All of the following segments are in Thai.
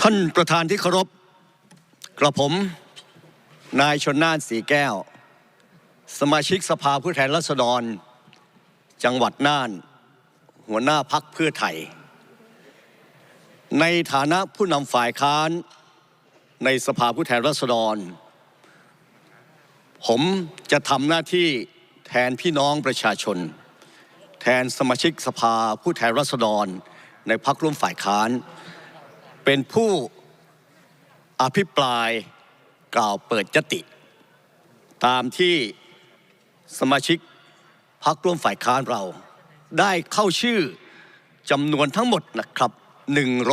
ท่านประธานที่เคารพกระผมนายชนน่านสีแก้ว สมาชิกสภาผู้แทนราษฎร จังหวัดน่าน หัวหน้าพักเพื่อไทย ในฐานะผู้นำฝ่ายค้านในสภาผู้แทนราษฎร ผมจะทำหน้าที่แทนพี่น้องประชาชน แทนสมาชิกสภาผู้แทนราษฎร ในพักร่วมฝ่ายค้าน เป็นผู้อภิปรายกล่าวเปิดยติ ตามที่สมาชิกพักร่วมฝ่ายค้านเรา ได้เข้าชื่อจำนวนทั้งหมดนะครับ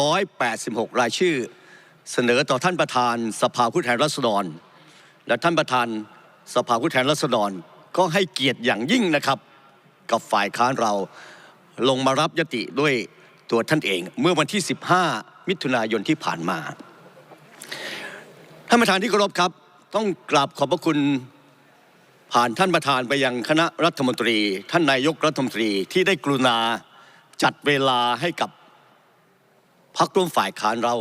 186 รายชื่อ เสนอต่อท่านประธานสภาผู้แทนราษฎร และท่านประธานสภาผู้แทนราษฎรก็ให้เกียรติอย่างยิ่งนะครับ กับฝ่ายค้านเราลงมารับยติด้วยตัวท่านเอง เมื่อวันที่ 15 มิถุนายนที่ผ่านมาท่านประธานที่เคารพครับ ต้องกราบขอบพระคุณผ่านท่านประธานไปยังคณะรัฐมนตรี ท่านนายกรัฐมนตรีที่ได้กรุณาจัดเวลาให้กับพรรคร่วมฝ่ายค้านเรา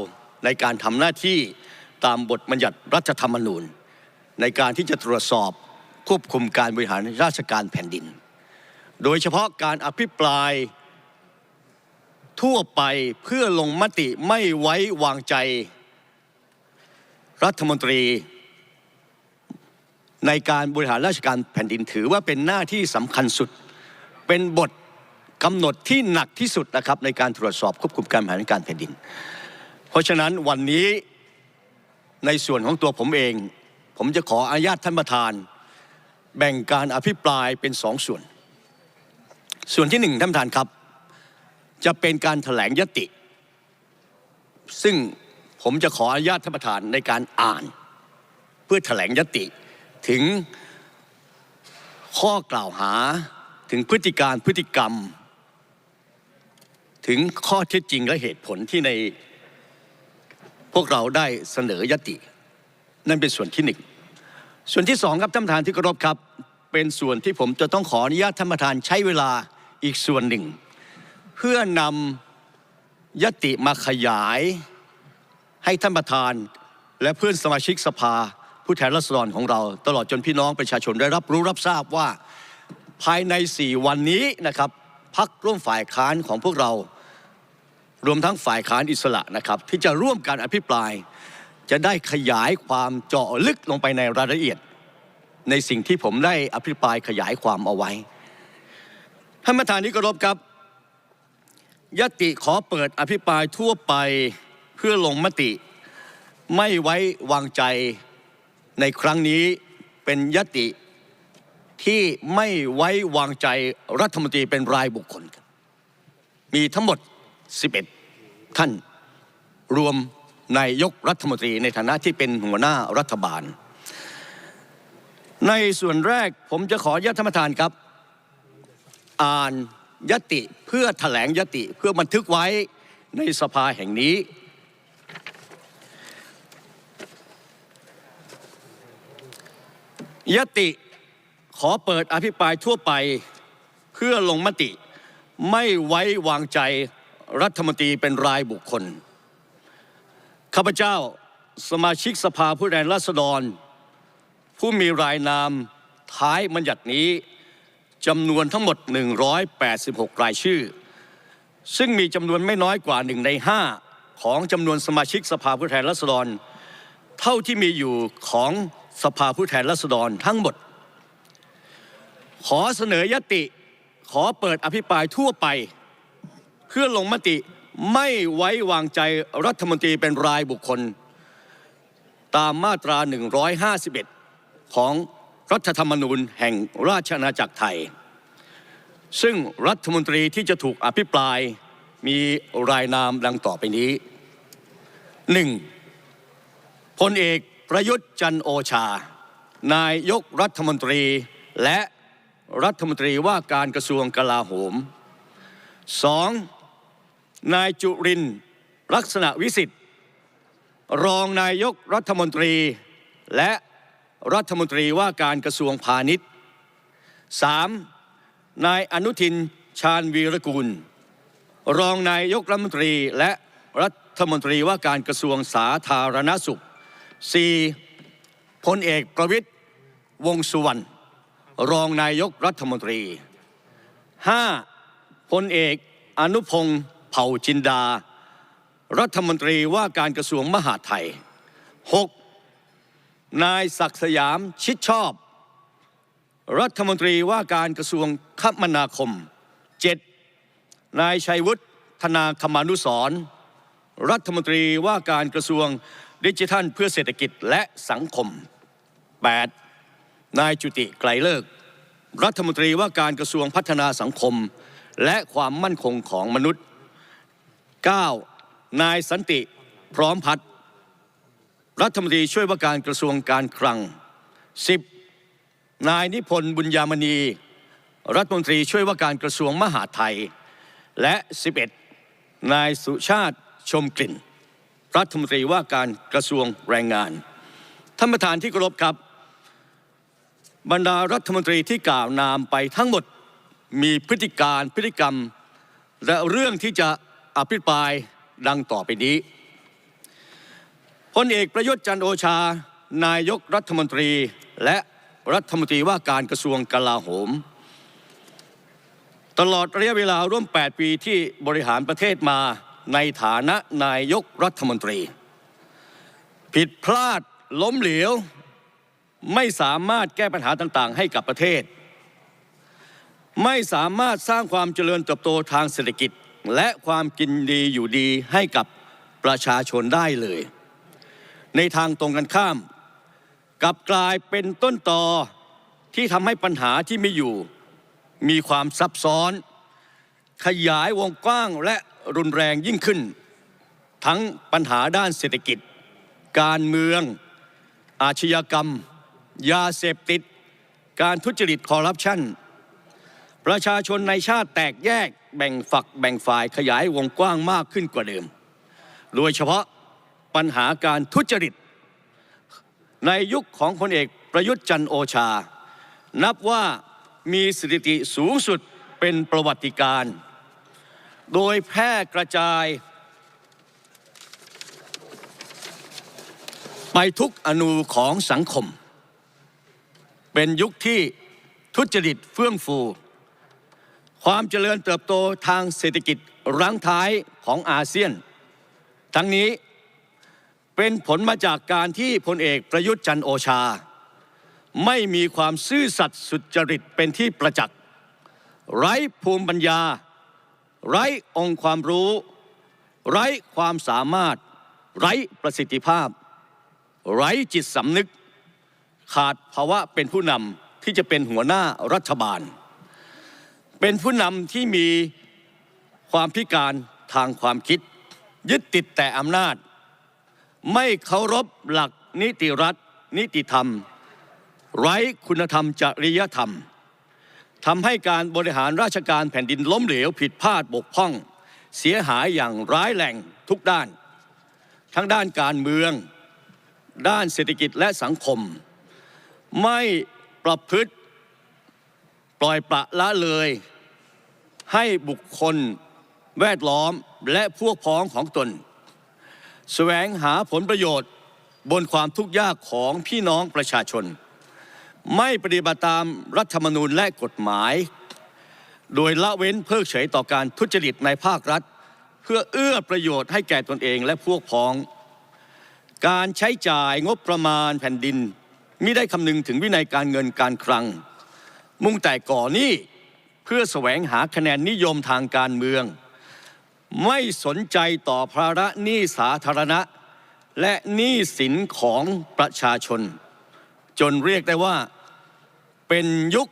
ในการทำหน้าที่ตามบทบัญญัติรัฐธรรมนูญ ในการที่จะตรวจสอบควบคุมการบริหารราชการแผ่นดิน โดยเฉพาะการอภิปราย ทั่วไปเพื่อลงมติไม่ไว้วางใจ รัฐมนตรี ในการบริหารราชการแผ่นดินถือว่าเป็นหน้าที่สำคัญสุด เป็นบทกำหนดที่หนักที่สุดนะครับในการตรวจสอบควบคุมการบริหารการแผ่นดิน เพราะฉะนั้นวันนี้ในส่วนของตัวผมเอง ผมจะขออนุญาตท่านประธาน แบ่งการอภิปรายเป็นสองส่วน ส่วนที่หนึ่งท่านประธานครับ จะเป็นการแถลงยติ ซึ่งผมจะขออนุญาตท่านประธานในการอ่าน เพื่อแถลงยติ ถึงข้อกล่าวหาถึงพฤติการพฤติกรรม ถึงข้อเท็จจริงและเหตุผลที่ในพวกเราได้เสนอยติ นั่นเป็นส่วนที่หนึ่งส่วนที่สองครับท่านประธานที่เคารพครับ เป็นส่วนที่ผมจะต้องขออนุญาตท่านประธานใช้เวลาอีกส่วนหนึ่ง เพื่อนำยติมาขยาย ให้ท่านประธาน และเพื่อนสมาชิกสภา ผู้แทนราษฎรของเรา ตลอดจนพี่น้องประชาชนได้รับรู้รับทราบว่าภายใน 4 วันนี้นะครับพักร่วมฝ่ายค้านของพวกเรา รวมทั้งฝ่ายค้านอิสระนะครับ ที่จะร่วมการอภิปราย จะได้ขยายความเจาะลึกลงไปในรายละเอียด ในสิ่งที่ผมได้อภิปรายขยายความเอาไว้ท่านประธานที่เคารพครับ ติขอเปิดอภิปรายทั่วไปเพื่อลงมติไม่ไว้วางใจในครั้งนี้เป็นยติที่ไม่ไว้วางใจรัฐมนตรีเป็นรายบุคคล มีทั้งหมด 11 ท่าน รวมนายกรัฐมนตรีในฐานะที่เป็นหัวหน้ารัฐบาล ในส่วนแรกผมจะขออนุญาตท่านประธานครับ อ่าน ยติเพื่อแถลงยติเพื่อบันทึกไว้ในสภาแห่งนี้ ยติขอเปิดอภิปรายทั่วไปเพื่อลงมติ ไม่ไว้วางใจรัฐมนตรีเป็นรายบุคคล ข้าพเจ้าสมาชิกสภาผู้แทนราษฎร ผู้มีรายนามท้ายบัญญัตินี้ จำนวนทั้งหมด 186 รายชื่อ ซึ่งมีจำนวนไม่น้อยกว่าหนึ่งใน 5 ของจำนวนสมาชิกสภาผู้แทนราษฎร เท่าที่มีอยู่ของสภาผู้แทนราษฎรทั้งหมด ขอเสนอยติขอเปิดอภิปรายทั่วไป เพื่อลงมติไม่ไว้วางใจรัฐมนตรีเป็นรายบุคคล ตามมาตรา 151 ของ รัฐธรรมนูญแห่งราชอาณาจักรไทย ซึ่งรัฐมนตรีที่จะถูกอภิปรายมีรายนามดังต่อไปนี้ 1. พลเอกประยุทธ์จันโอชา นายกรัฐมนตรีและรัฐมนตรีว่าการกระทรวงกลาโหม 2. นายจุรินลักษณะวิสิทธิ์รองนายกรัฐมนตรีและ รัฐมนตรีว่าการกระทรวงพาณิชย์ 3. นายอนุทินชาญวีรกูล รองนายกรัฐมนตรีและรัฐมนตรีว่าการกระทรวงสาธารณสุข 4. พลเอกประวิตยวงสุวรรณรองนายกรัฐมนตรี 5. พลเอกอนุพงศ์เผ่าจินดา รัฐมนตรีว่าการกระทรวงมหาดไทย 6. นายศักดิ์สยามชิดชอบ รัฐมนตรีว่าการกระทรวงคมนาคม 7. นายชัยวุฒิธนาคมานุสรรัฐมนตรีว่าการกระทรวงดิจิทัลเพื่อเศรษฐกิจและสังคม 8. นายจุติไกรเลิก รัฐมนตรีว่าการกระทรวงพัฒนาสังคม และความมั่นคงของมนุษย์ 9. นายสันติพร้อมพัฒน์ รัฐมนตรีช่วยว่าการกระทรวงการคลัง 10. นายนิพนธ์บุญยามณี รัฐมนตรีช่วยว่าการกระทรวงมหาดไทย และ 11 นายสุชาติชมกลิ่น รัฐมนตรีว่าการกระทรวงแรงงานท่านประธานที่เคารพครับ บรรดารัฐมนตรีที่กล่าวนามไปทั้งหมดมีพฤติการพฤติกรรม และเรื่องที่จะอภิปรายดังต่อไปนี้ พลเอกประยุทธ์จันโอชา นายกรัฐมนตรีและรัฐมนตรีว่าการกระทรวงกลาโหม ตลอดระยะเวลาร่วม 8 ปีที่บริหารประเทศมาในฐานะนายกรัฐมนตรี ผิดพลาดล้มเหลวไม่สามารถแก้ปัญหาต่างๆ ให้กับประเทศ ไม่สามารถสร้างความเจริญเติบโตทางเศรษฐกิจ และความกินดีอยู่ดีให้กับประชาชนได้เลย ในทางตรงกันข้ามกลับกลายเป็นต้นตอที่ทำให้ปัญหาที่ม่อยู่ มีความซับซ้อน ขยายวงกว้างและรุนแรงยิ่งขึ้น ทั้งปัญหาด้านเศรษฐกิจ การเมือง อาชญากรรม ยาเสพติด การทุจริตคอร์รัปชันประชาชนในชาติแตกแยกแบ่งฝักแบ่งฝ่ายขยายวงกว้างมากขึ้นกว่าเดิม โดยเฉพาะ ปัญหาการทุจริต ในยุคของพลเอกประยุทธ์จันโอชา นับว่ามีสถิติสูงสุดเป็นประวัติการ โดยแพร่กระจายไปทุกอนูของสังคม เป็นยุคที่ทุจริตเฟื่องฟู ความเจริญเติบโตทางเศรษฐกิจรั้งท้ายของอาเซียน ทั้งนี้ เป็นผลมาจากการที่พลเอกประยุทธ์จันโอชา ไม่มีความซื่อสัตย์สุจริตเป็นที่ประจักษ์ ไร้ภูมิปัญญา ไร้องค์ความรู้ ไร้ความสามารถ ไร้ประสิทธิภาพ ไร้จิตสำนึก ขาดภาวะเป็นผู้นำที่จะเป็นหัวหน้ารัฐบาล เป็นผู้นำที่มีความพิการทางความคิด ยึดติดแต่อำนาจ ไม่เคารพหลักนิติรัฐ นิติธรรม ไร้คุณธรรมจริยธรรมทำให้การบริหารราชการแผ่นดินล้มเหลวผิดพลาดบกพร่อง เสียหายอย่างร้ายแรงทุกด้าน ทั้งด้านการเมือง ด้านเศรษฐกิจและสังคม ไม่ประพฤติปล่อยปละละเลย ให้บุคคลแวดล้อมและพวกพ้องของตน แสวงหาผลประโยชน์บนความทุกข์ยากของพี่น้องประชาชน ไม่ปฏิบัติตามรัฐธรรมนูญและกฎหมาย โดยละเว้นเพิกเฉยต่อการทุจริตในภาครัฐ เพื่อเอื้อประโยชน์ให้แก่ตนเองและพวกพ้อง การใช้จ่ายงบประมาณแผ่นดินมิได้คำนึงถึงวินัยการเงินการคลัง มุ่งแต่ก่อหนี้เพื่อแสวงหาคะแนนนิยมทางการเมือง ไม่สนใจต่อภาระหนี้สาธารณะ และหนี้สินของประชาชน จนเรียกได้ว่าเป็นยุค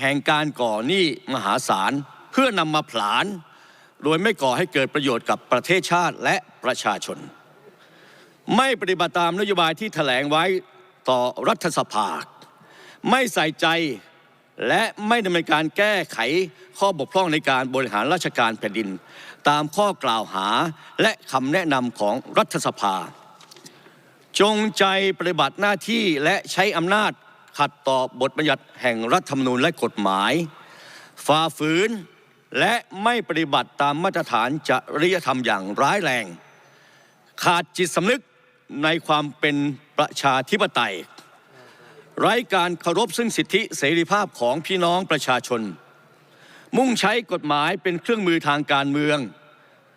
แห่งการก่อหนี้มหาศาล เพื่อนำมาผลาญโดยไม่ก่อให้เกิดประโยชน์กับประเทศชาติและประชาชน ไม่ปฏิบัติตามนโยบายที่แถลงไว้ต่อรัฐสภา ไม่ใส่ใจและไม่ดำเนินการแก้ไขข้อบกพร่องในการบริหารราชการแผ่นดิน ตามข้อกล่าวหาและคำแนะนำของรัฐสภา จงใจปฏิบัติหน้าที่และใช้อำนาจขัดต่อบทบัญญัติแห่งรัฐธรรมนูญและกฎหมาย ฝ่าฝืนและไม่ปฏิบัติตามมาตรฐานจริยธรรมอย่างร้ายแรง ขาดจิตสำนึกในความเป็นประชาธิปไตย ไร้การเคารพซึ่งสิทธิเสรีภาพของพี่น้องประชาชน มุ่งใช้กฎหมายเป็นเครื่องมือทางการเมือง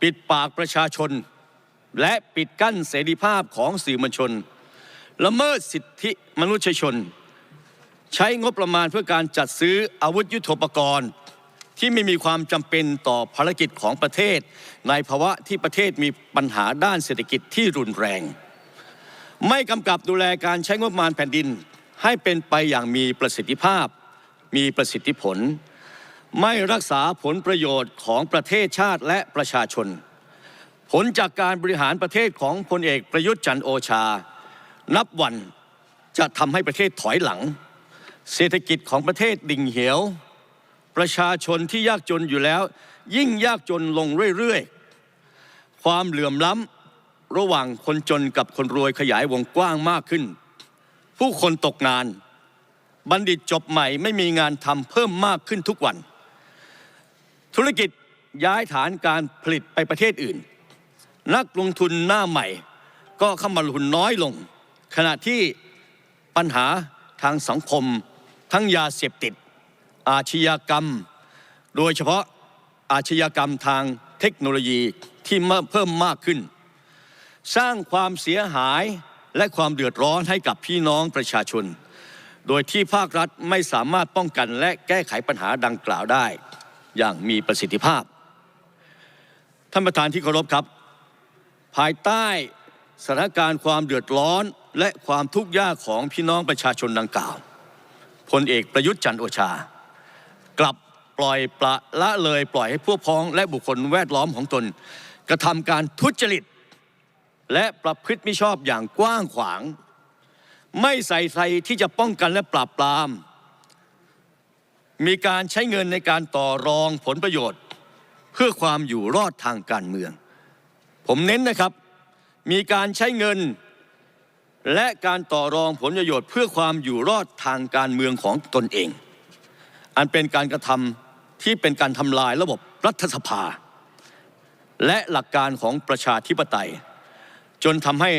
ปิดปากประชาชน และปิดกั้นเสรีภาพของสื่อมวลชน ละเมิดสิทธิมนุษยชน ใช้งบประมาณเพื่อการจัดซื้ออาวุธยุโทโธปกรณ์ ที่ไม่มีความจำเป็นต่อภารกิจของประเทศ ในภาวะที่ประเทศมีปัญหาด้านเศรษฐกิจที่รุนแรง ไม่กำกับดูแลการใช้งบประมาณแผ่นดิน ให้เป็นไปอย่างมีประสิทธิภาพ มีประสิทธิผล ไม่รักษาผลประโยชน์ของประเทศชาติและประชาชน ผลจากการบริหารประเทศของพลเอกประยุทธ์จันโอชา นับวันจะทำให้ประเทศถอยหลัง เศรษฐกิจของประเทศดิ่งเหว ประชาชนที่ยากจนอยู่แล้ว ยิ่งยากจนลงเรื่อยๆ ความเหลื่อมล้ำระหว่างคนจนกับคนรวยขยายวงกว้างมากขึ้น ผู้คนตกงาน บัณฑิตจบใหม่ไม่มีงานทำเพิ่มมากขึ้นทุกวัน ธุรกิจย้ายฐานการผลิตไปประเทศอื่น นักลงทุนหน้าใหม่ ก็เข้ามาลงทุนน้อยลง ขณะที่ปัญหาทางสังคม ทั้งยาเสพติด อาชญากรรม โดยเฉพาะอาชญากรรมทางเทคโนโลยีที่เพิ่มมากขึ้น สร้างความเสียหายและความเดือดร้อนให้กับพี่น้องประชาชน โดยที่ภาครัฐไม่สามารถป้องกันและแก้ไขปัญหาดังกล่าวได้ อย่างมีประสิทธิภาพ ท่านประธานที่เคารพครับ ภายใต้สถานการณ์ความเดือดร้อนและความทุกข์ยากของพี่น้องประชาชนดังกล่าวพลเอกประยุทธ์จันทร์โอชา กลับปล่อยปละละเลยปล่อยให้พวกพ้องและบุคคลแวดล้อมของตน กระทำการทุจริต และประพฤติมิชอบอย่างกว้างขวาง ไม่ใส่ใจที่จะป้องกันและปราบปราม มีการใช้เงินในการต่อรองผลประโยชน์ เพื่อความอยู่รอดทางการเมือง ผมเน้นนะครับ มีการใช้เงิน และการต่อรองผลประโยชน์ เพื่อความอยู่รอดทางการเมืองของตนเอง อันเป็นการกระทำที่เป็นการทำลายระบบรัฐสภา และหลักการของประชาธิปไตย จนทำให้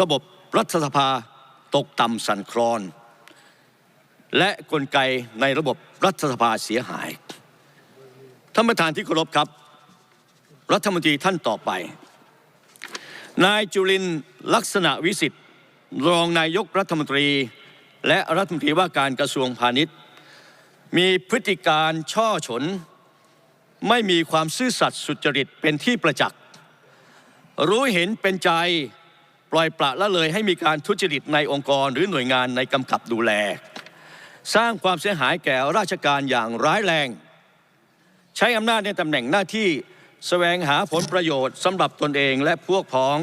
ระบบรัฐสภาตกต่ำสั่นคลอน และกลไกในระบบรัฐสภาเสียหายท่านประธานที่เคารพครับ รัฐมนตรีท่านต่อไป นายจุลินลักษณะวิสิทธิ์รองนายกรัฐมนตรี และรัฐมนตรีว่าการกระทรวงพาณิชย์ มีพฤติการช่อฉน ไม่มีความซื่อสัตย์สุจริตเป็นที่ประจักษ์ รู้เห็นเป็นใจปล่อยปละละเลยให้มีการทุจริตในองค์กรหรือหน่วยงานในกำกับดูแล สร้างความเสียหายแก่ราชการอย่างร้ายแรง ใช้อำนาจในตำแหน่งหน้าที่แสวงหาผลประโยชน์สำหรับตนเองและพวกพ้อง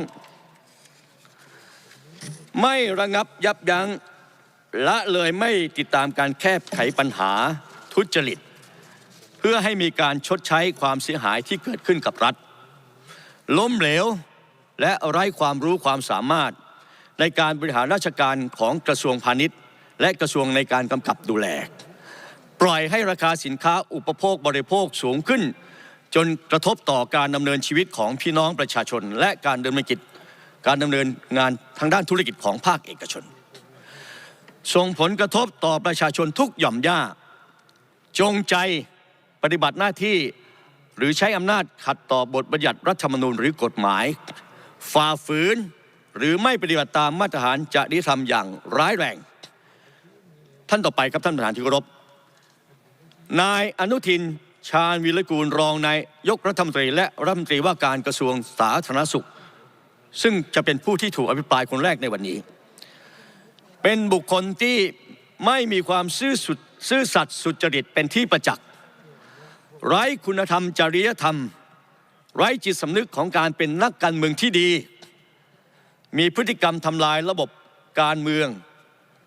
ไม่ระงับยับยั้งละเลยไม่ติดตามการแก้ไขปัญหาทุจริต เพื่อให้มีการชดใช้ความเสียหายที่เกิดขึ้นกับรัฐ ล้มเหลวและไร้ความรู้ความสามารถในการบริหารราชการของกระทรวงพาณิชย์ และกระทรวงในการกำกับดูแลปล่อยให้ราคาสินค้าอุปโภคบริโภคสูงขึ้น จนกระทบต่อการดำเนินชีวิตของพี่น้องประชาชน และการดำเนินกิจการดำเนินงานทางด้านธุรกิจของภาคเอกชน ส่งผลกระทบต่อประชาชนทุกหย่อมย่า จงใจปฏิบัติหน้าที่หรือใช้อำนาจขัดต่อบทบัญญัติรัฐธรรมนูญหรือกฎหมายฝ่าฝืนหรือไม่ปฏิบัติตามมาตรฐานจริยธรรมอย่างร้ายแรง ต่อไปครับท่านประธานที่เคารพนายอนุทินชาญวิรกูลรองนายยกรัฐมนตรีและรัฐมนตรีว่าการกระทรวงสาธารณสุข ซึ่งจะเป็นผู้ที่ถูกอภิปรายคนแรกในวันนี้ เป็นบุคคลที่ไม่มีความซื่อสุดซื่อสัตย์สุจริตเป็นที่ประจักษ์ ไร้คุณธรรมจริยธรรม ไร้จิตสำนึกของการเป็นนักการเมืองที่ดี มีพฤติกรรมทำลายระบบการเมือง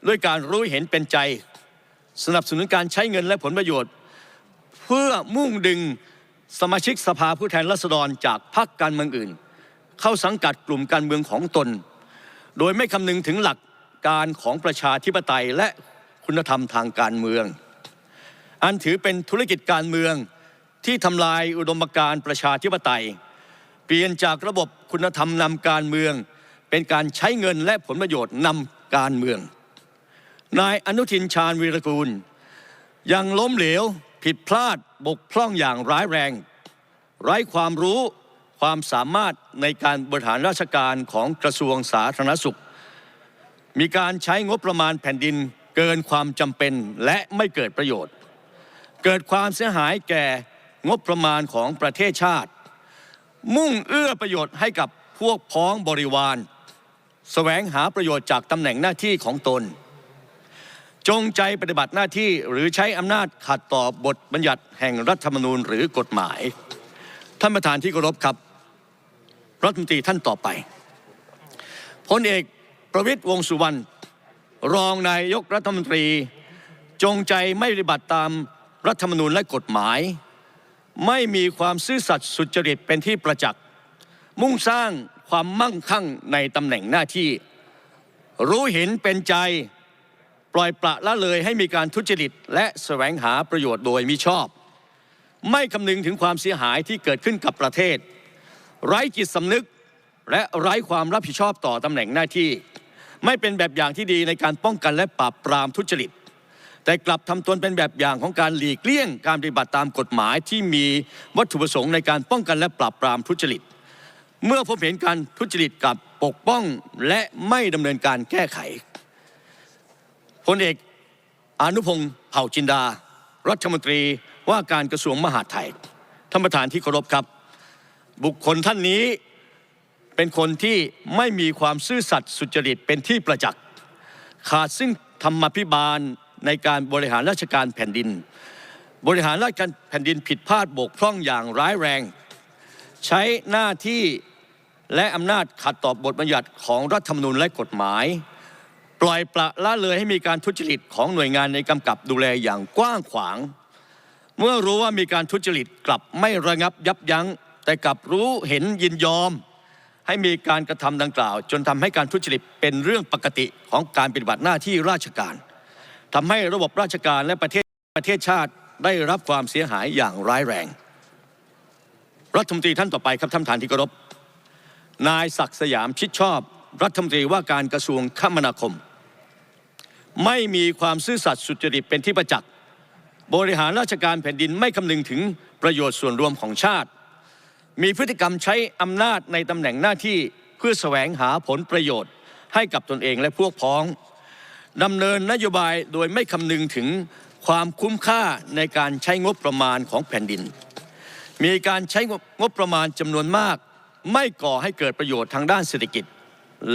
ด้วยการรู้เห็นเป็นใจ สนับสนุนการใช้เงินและผลประโยชน์ เพื่อมุ่งดึงสมาชิกสภาผู้แทนราษฎรจากพรรคการเมืองอื่น เข้าสังกัดกลุ่มการเมืองของตน โดยไม่คำนึงถึงหลักการของประชาธิปไตยและคุณธรรมทางการเมือง อันถือเป็นธุรกิจการเมืองที่ทำลายอุดมการณ์ประชาธิปไตย เปลี่ยนจากระบบคุณธรรมนำการเมือง เป็นการใช้เงินและผลประโยชน์นำการเมือง นายอนุทินชาญวีรกูล ยังล้มเหลว ผิดพลาดบกพร่องอย่างร้ายแรง ไร้ความรู้ความสามารถในการบริหารราชการของกระทรวงสาธารณสุข มีการใช้งบประมาณแผ่นดินเกินความจำเป็นและไม่เกิดประโยชน์ เกิดความเสียหายแก่งบประมาณของประเทศชาติ มุ่งเอื้อประโยชน์ให้กับพวกพ้องบริวาร แสวงหาประโยชน์จากตำแหน่งหน้าที่ของตน งใจปฏิบัติหน้าที่หรือใช้อำนาจขัดต่อบทบัญญัติแห่งรัฐธรรมนูญหรือกฎหมาย ท่านประธานที่เคารพครับ รัฐมนตรีท่านต่อไปพลเอกประวิตยวงสุวรรณรองนายกรัฐมนตรี จงใจไม่ปฏิบัติตามรัฐธรรมนูญและกฎหมาย ไม่มีความซื่อสัตย์สุจริตเป็นที่ประจักษ์มุ่งสร้างความมั่งคั่งในตำแหน่งหน้าที่ รู้เห็นเป็นใจ ปล่อยปละละเลยให้มีการทุจริต และแสวงหาประโยชน์โดยมิชอบ ไม่คำนึงถึงความเสียหายที่เกิดขึ้นกับประเทศ ไร้จิตสำนึกและไร้ความรับผิดชอบต่อตำแหน่งหน้าที่ ไม่เป็นแบบอย่างที่ดีในการป้องกันและปราบปรามทุจริต แต่กลับทำตนเป็นแบบอย่างของการหลีกเลี่ยงการปฏิบัติตามกฎหมายที่มีวัตถุประสงค์ในการป้องกันและปราบปรามทุจริต เมื่อพบเห็นการทุจริตกับปกป้องและไม่ดำเนินการแก้ไข พลเอกอนุพงศ์เผ่าจินดา รัฐมนตรีว่าการกระทรวงมหาดไทยท่านประธานที่เคารพครับ บุคคลท่านนี้เป็นคนที่ไม่มีความซื่อสัตย์สุจริตเป็นที่ประจักษ์ ขาดซึ่งธรรมพิบาลในการบริหารราชการแผ่นดิน บริหารราชการแผ่นดินผิดพลาดบกพร่องอย่างร้ายแรง ใช้หน้าที่และอำนาจขัดต่อบทบัญญัติของรัฐธรรมนูญและกฎหมาย ปล่อยปละละเลยให้มีการทุจริตของหน่วยงานในกำกับดูแลอย่างกว้างขวาง เมื่อรู้ว่ามีการทุจริตกลับไม่ระงับยับยัง้ง แต่กลับรู้เห็นยินยอม ให้มีการกระทำดังกล่าว จนทำให้การทุจริตเป็นเรื่องปกติของการปฏิบัติหน้าที่ราชการทำให้ระบบราชการและประเทศประเทศชาติได้รับความเสียหายอย่างร้ายแรง รัฐมนตรีท่านต่อไปครับท่านประธานที่เคารพนายศักดิ์สยามชิดชอบ รัฐมนตรีว่าการกระทรวงคมนาคม ไม่มีความซื่อสัตย์สุจริตเป็นที่ประจักษ์บริหารราชการแผ่นดินไม่คำนึงถึงประโยชน์ส่วนรวมของชาติ มีพฤติกรรมใช้อำนาจในตำแหน่งหน้าที่เพื่อแสวงหาผลประโยชน์ให้กับตนเองและพวกพ้องดำเนินนโยบายโดยไม่คำนึงถึงความคุ้มค่าในการใช้งบประมาณของแผ่นดิน มีการใช้งบประมาณจำนวนมาก ไม่ก่อให้เกิดประโยชน์ทางด้านเศรษฐกิจ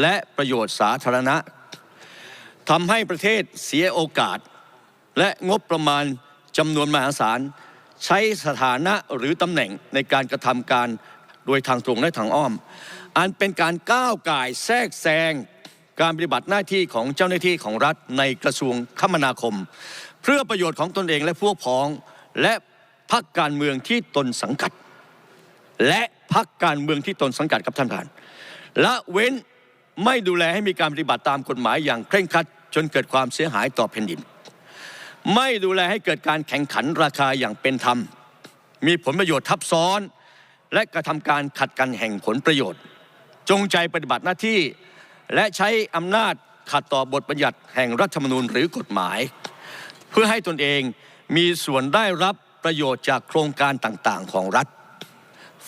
และประโยชน์สาธารณะ ทำให้ประเทศเสียโอกาส และงบประมาณจำนวนมหาศาล ใช้สถานะหรือตำแหน่งในการกระทำการโดยทางตรงและทางอ้อม อันเป็นการก้าวก่ายแทรกแซงการปฏิบัติหน้าที่ของเจ้าหน้าที่ของรัฐในกระทรวงคมนาคม เพื่อประโยชน์ของตนเองและพวกพ้องและพรรคการเมืองที่ตนสังกัด และพรรคการเมืองที่ตนสังกัดกับท่านประธานละเว้นไม่ดูแลให้มีการปฏิบัติตามกฎหมายอย่างเคร่งครัด นเกิดความเสียหายต่อแผ่นดิน ไม่ดูแลให้เกิดการแข่งขันราคาอย่างเป็นธรรม มีผลประโยชน์ทับซ้อน และกระทำการขัดกันแห่งผลประโยชน์ จงใจปฏิบัติหน้าที่ และใช้อำนาจขัดต่อบทบัญญัติแห่งรัฐธรรมนูญหรือกฎหมาย เพื่อให้ตนเองมีส่วนได้รับประโยชน์จากโครงการต่างๆ ของรัฐ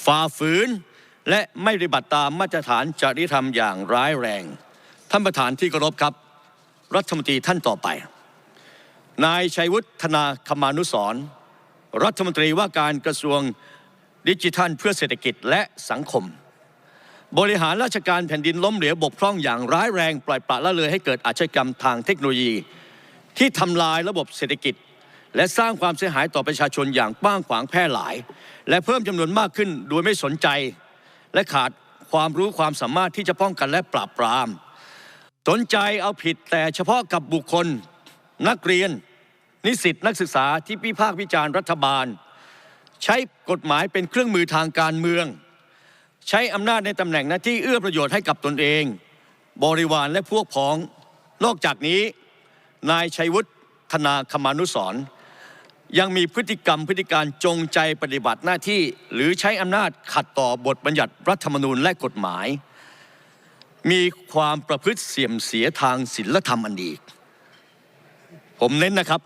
ฝ่าฝืนและไม่ปฏิบัติตามมาตรฐานจริยธรรมอย่างร้ายแรง ท่านประธานที่เคารพครับ รัฐมนตรีท่านต่อไป นายชัยวุฒนาคมานุสรรัฐมนตรีว่าการกระทรวงดิจิทัลเพื่อเศรษฐกิจและสังคม บริหารราชการแผ่นดินล้มเหลวบกพร่องอย่างร้ายแรงปล่อยปละละเลยให้เกิดอาชญากรรมทางเทคโนโลยี ที่ทำลายระบบเศรษฐกิจ และสร้างความเสียหายต่อประชาชนอย่างกว้างขวางแพร่หลาย และเพิ่มจำนวนมากขึ้นโดยไม่สนใจ และขาดความรู้ความสามารถที่จะป้องกันและปราบปราม สนใจเอาผิดแต่เฉพาะกับบุคคล นักเรียน นิสิตนักศึกษาที่พิพากษ์วิจารณ์รัฐบาล ใช้กฎหมายเป็นเครื่องมือทางการเมือง ใช้อำนาจในตำแหน่งหน้าที่เอื้อประโยชน์ให้กับตนเอง บริวารและพวกพ้อง นอกจากนี้ นายชัยวุฒิธนาคมานุสรยังมีพฤติกรรมพฤติการจงใจปฏิบัติหน้าที่ หรือใช้อำนาจขัดต่อบทบัญญัติรัฐธรรมนูญและกฎหมาย มีความประพฤติเสื่อมเสียทางศีลธรรมอันดีผมเน้นนะครับ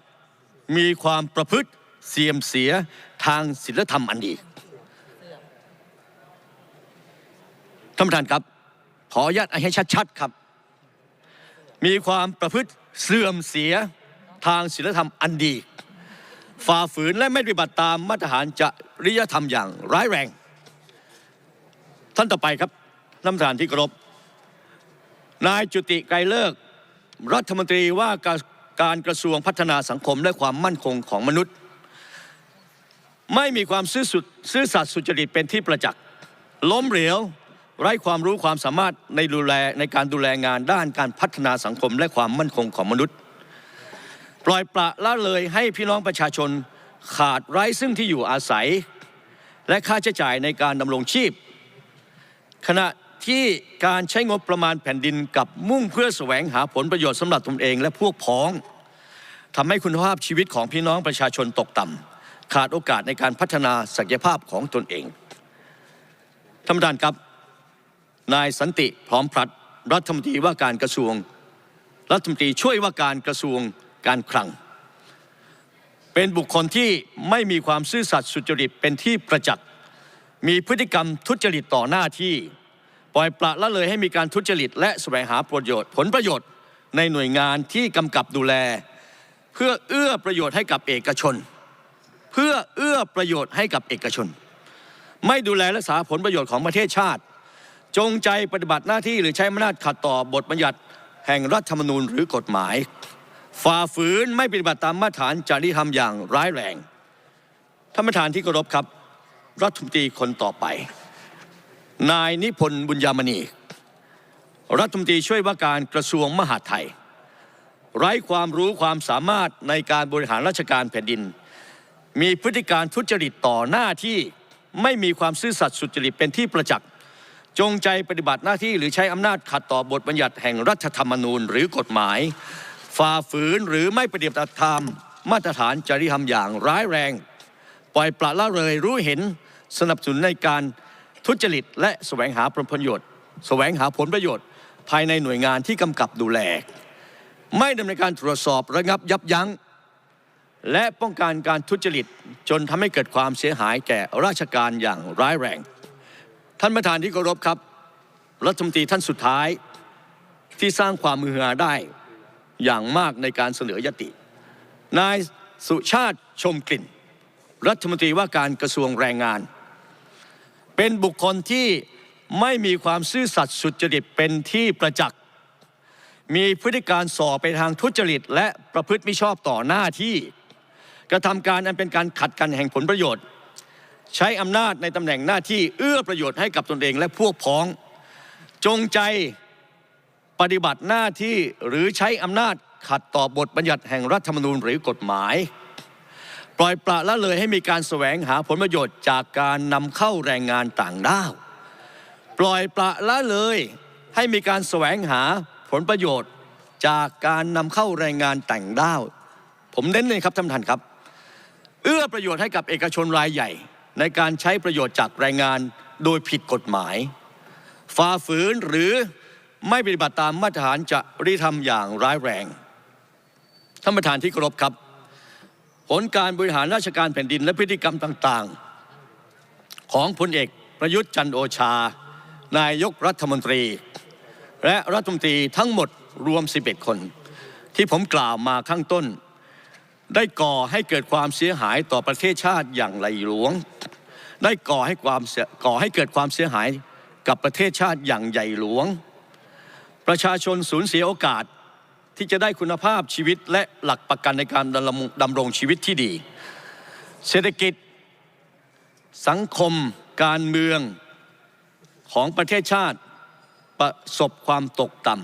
มีความประพฤติเสื่อมเสียทางศีลธรรมอันดีท่านประธานครับ ขออนุญาตให้ชัดๆครับ มีความประพฤติเสื่อมเสียทางศีลธรรมอันดีฝ่าฝืนและไม่ปฏิบัติตามมาตรฐานจริยธรรมอย่างร้ายแรง ท่านต่อไปครับท่านประธานที่เคารพ นายจุติไกรเลิก รัฐมนตรีว่าการกระทรวงพัฒนาสังคมและความมั่นคงของมนุษย์ ไม่มีความซื่อสุดซื่อสัตย์สุจริตเป็นที่ประจักษ์ล้มเหลวไร้ความรู้ความสามารถในดูแลในการดูแลงานด้านการพัฒนาสังคมและความมั่นคงของมนุษย์ ปล่อยปละละเลยให้พี่น้องประชาชนขาดไร้ซึ่งที่อยู่อาศัย และค่าใช้จ่ายในการดำรงชีพ ขณะ ที่การใช้งบประมาณแผ่นดินกับมุ่งเพื่อแสวงหาผลประโยชน์สำหรับตนเอง และพวกพ้องทำให้คุณภาพชีวิตของพี่น้องประชาชนตกต่ำขาดโอกาสในการพัฒนาศักยภาพของตนเองท่านประธานครับนายสันติพร้อมพลัดรัฐมนตรีว่าการกระทรวง รัฐมนตรีช่วยว่าการกระทรวงการคลัง เป็นบุคคลที่ไม่มีความซื่อสัตย์สุจริตเป็นที่ประจักษ์มีพฤติกรรมทุจริตต่อหน้าที่ ปล่อยปละละเลยให้มีการทุจริต และแสวงหาประโยชน์ ผลประโยชน์ในหน่วยงานที่กำกับดูแล เพื่อเอื้อประโยชน์ให้กับเอกชน เพื่อเอื้อประโยชน์ให้กับเอกชน ไม่ดูแลรักษาผลประโยชน์ของประเทศชาติ จงใจปฏิบัติหน้าที่หรือใช้อำนาจขัดต่อบทบัญญัติแห่งรัฐธรรมนูญหรือกฎหมาย ฝ่าฝืนไม่ปฏิบัติตามมาตรฐานจริยธรรมอย่างร้ายแรงท่านประธานที่เคารพครับ รัฐมนตรีคนต่อไป นายนิพนธ์บุญยามณี รัฐมนตรีช่วยว่าการกระทรวงมหาดไทย ไร้ความรู้ความสามารถในการบริหารราชการแผ่นดิน มีพฤติการทุจริตต่อหน้าที่ไม่มีความซื่อสัตย์สุจริตเป็นที่ประจักษ์จงใจปฏิบัติหน้าที่หรือใช้อำนาจขัดต่อบทบัญญัติแห่งรัฐธรรมนูญหรือกฎหมาย ฝ่าฝืนหรือไม่ปฏิบัติตามมาตรฐานจริยธรรมอย่างร้ายแรง ปล่อยปละละเลยรู้เห็นสนับสนุนในการ ทุจริตและแสวงหาผลประโยชน์ แสวงหาผลประโยชน์ ภายในหน่วยงานที่กำกับดูแล ไม่ดำเนินการตรวจสอบระงับยับยั้ง และป้องกันการทุจริตจนทำให้เกิดความเสียหายแก่ราชการอย่างร้ายแรง ท่านประธานที่เคารพครับ รัฐมนตรีท่านสุดท้ายที่สร้างความมือหาได้อย่างมากในการเสนอยติ นายสุชาติชมกลิ่น รัฐมนตรีว่าการกระทรวงแรงงาน เป็นบุคคลที่ไม่มีความซื่อสัตย์สุจริตเป็นที่ประจักษ์ มีพฤติการส่อไปทางทุจริต และประพฤติมิชอบต่อหน้าที่ กระทำการอันเป็นการขัดกันแห่งผลประโยชน์ ใช้อำนาจในตำแหน่งหน้าที่เอื้อประโยชน์ให้กับตนเองและพวกพ้อง จงใจปฏิบัติหน้าที่หรือใช้อำนาจขัดต่อบทบัญญัติแห่งรัฐธรรมนูญหรือกฎหมาย ปล่อยปละละเลยให้มีการแสวงหาผลประโยชน์จากการนำเข้าแรงงานต่างด้าว ปล่อยปละละเลยให้มีการแสวงหาผลประโยชน์จากการนำเข้าแรงงานต่างด้าว ผมเน้นเลยครับท่านประธานครับ เอื้อประโยชน์ให้กับเอกชนรายใหญ่ ในการใช้ประโยชน์จากแรงงานโดยผิดกฎหมายฝ่าฝืนหรือไม่ปฏิบัติตามมาตรฐานจะริธรรมอย่างร้ายแรงท่านประธานที่เคารพครับ ผลการบริหารราชการแผ่นดินและพฤติกรรมต่างๆ ของพลเอกประยุทธ์จันโอชา นายกรัฐมนตรี และรัฐมนตรีทั้งหมดรวม 11 คน ที่ผมกล่าวมาข้างต้น ได้ก่อให้เกิดความเสียหายต่อประเทศชาติอย่างไรหลวง ได้ก่อให้ความก่อให้เกิดความเสียหายกับประเทศชาติอย่างใหญ่หลวง ประชาชนสูญเสียโอกาส ที่จะได้คุณภาพชีวิตและหลักประกันในการดำรงชีวิตที่ดี เศรษฐกิจ สังคม การเมืองของประเทศชาติประสบความตกต่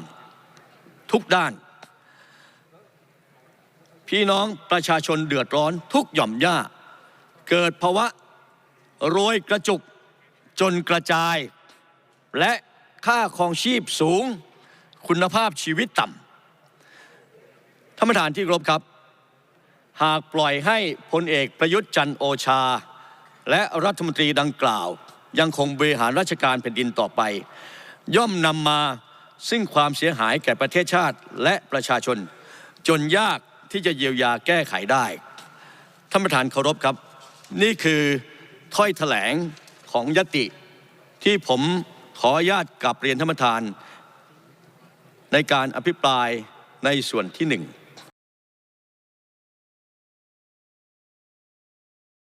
ำทุกด้าน พี่น้องประชาชนเดือดร้อนทุกหย่อมย่า เกิดภาวะโรยกระจุกจนกระจาย และค่าครองชีพสูง คุณภาพชีวิตต่ำ ท่านประธานที่เคารพครับ หากปล่อยให้พลเอกประยุทธ์จันโอชา และรัฐมนตรีดังกล่าว ยังคงบริหารราชการแผ่นดินต่อไป ย่อมนำมาซึ่งความเสียหายแก่ประเทศชาติและประชาชน จนยากที่จะเยียวยาแก้ไขได้ ท่านประธานเคารพครับ นี่คือถ้อยแถลงของยติ ที่ผมขออนุญาตกลับเรียนท่านประธาน ในการอภิปรายในส่วนที่หนึ่ง